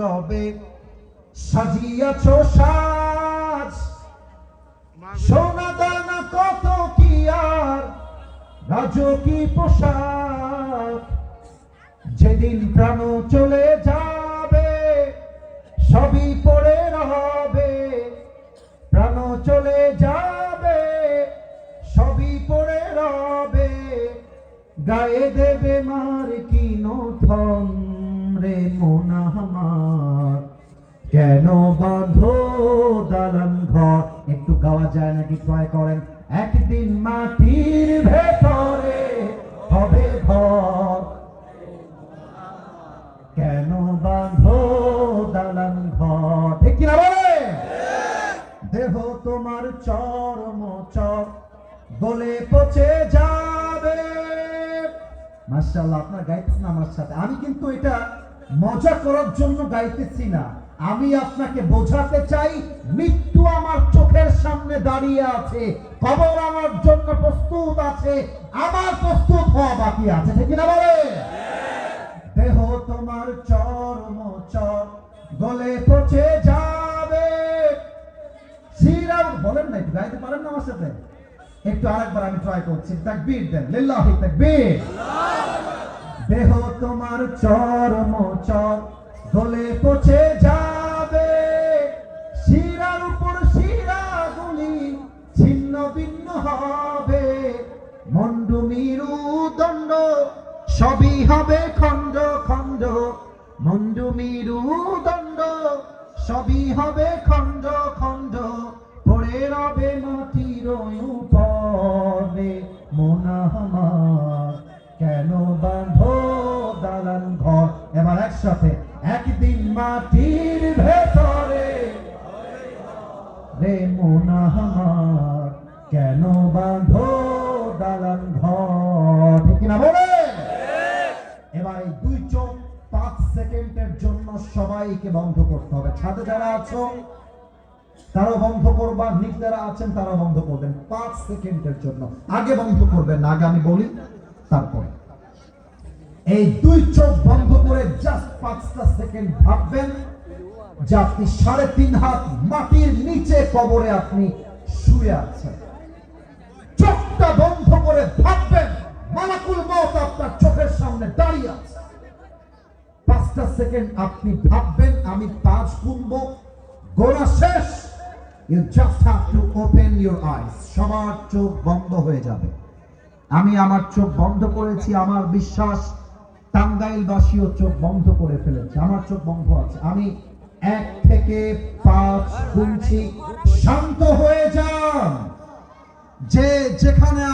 রবে, সাজিয়াছ সাজ। সোনা দানা কত কি আর রাজকী পোশাক? যেদিন প্রাণ চলে যাবে, সবই পড়ে রবে। প্রাণ চলে যাবে, সবই পড়ে রবে। গায়ে দেবে মার কি নথন রে মোনা আমার। কেন বাঁধো দালান ঘর? একটু গাওয়া যায় নাকি? ট্রাই করেন। একদিন মাটির ভেতরে হবে ঘর। কেন বাঁধো দালান ঘর? ঠিক কিনা বলে? দেহ তোমার চরম চর। গলে পচে যাবে। মাশাআল্লাহ, আপনার গাইতেছেন আমার সাথে। আমি কিন্তু এটা মজা করার জন্য গাইতেছি না। আমি আপনাকে বোঝাতে চাই, মৃত্যু আমার চোখের সামনে দাঁড়িয়ে আছে। কবর আমার জন্য প্রস্তুত আছে। আমার প্রস্তুত হওয়া বাকি আছে, ঠিক না বলে? দেহ তোমার চরম চর গলে পচে যাবে। সিরাম বলেন না একটু গাইতে পারেন না আমার সাথে? একটু আরেকবার আমি ট্রাই করছি। তাকবীর দেন, লিল্লাহি তাকবীর। দেহ তোমার চরম চর গলে পচে যাবে। শিরার উপর শিরা গুলি ছিন্ন ভিন্ন হবে। মন্ডু মিরু দণ্ড, সবই হবে খণ্ড খণ্ড। মন্ডু মিরু দণ্ড, সবই হবে খণ্ড খণ্ড। পড়ে রবে মাটির উপরে, মোনা একসাথে, একদিন মাটির ভেতরে। রে মোনা আমার কেন বাঁধো দালান ঘর? ঠিক কিনা বলে? এবার এই দুই চোখ পাঁচ সেকেন্ডের জন্য সবাইকে বন্ধ করতে হবে। ছাদে যারা আছো, তারাও বন্ধ করবা নিক যারা আছেন, তারাও বন্ধ করবেন পাঁচ সেকেন্ডের জন্য। আগে বন্ধ করবেন আগে আমি বলি, তারপরে। এই দুই চোখ বন্ধ পাঁচটা সেকেন্ড ভাববেন, যে আপনি সাড়ে তিন হাত মাটির নিচে কবরে আপনি শুয়ে আছেন। চোখটা বন্ধ করে ভাববেন, মালাকুল মত আপনার চোখের সামনে দাঁড়িয়ে আছে। পাঁচটা সেকেন্ড আপনি ভাববেন, আমি পাঁচ গুনবো গোনা শেষ। You just have to open your eyes সবার চোখ বন্ধ হয়ে যাবে। আমি আমার চোখ বন্ধ করেছি, আমার বিশ্বাস টাঙ্গাইলবাসীও চোখ বন্ধ করে ফেলেছে। আমার চোখ বন্ধ আছে। আমি এক থেকে পাঁচ শুনছি, শান্ত হয়ে যান। যে যেখানে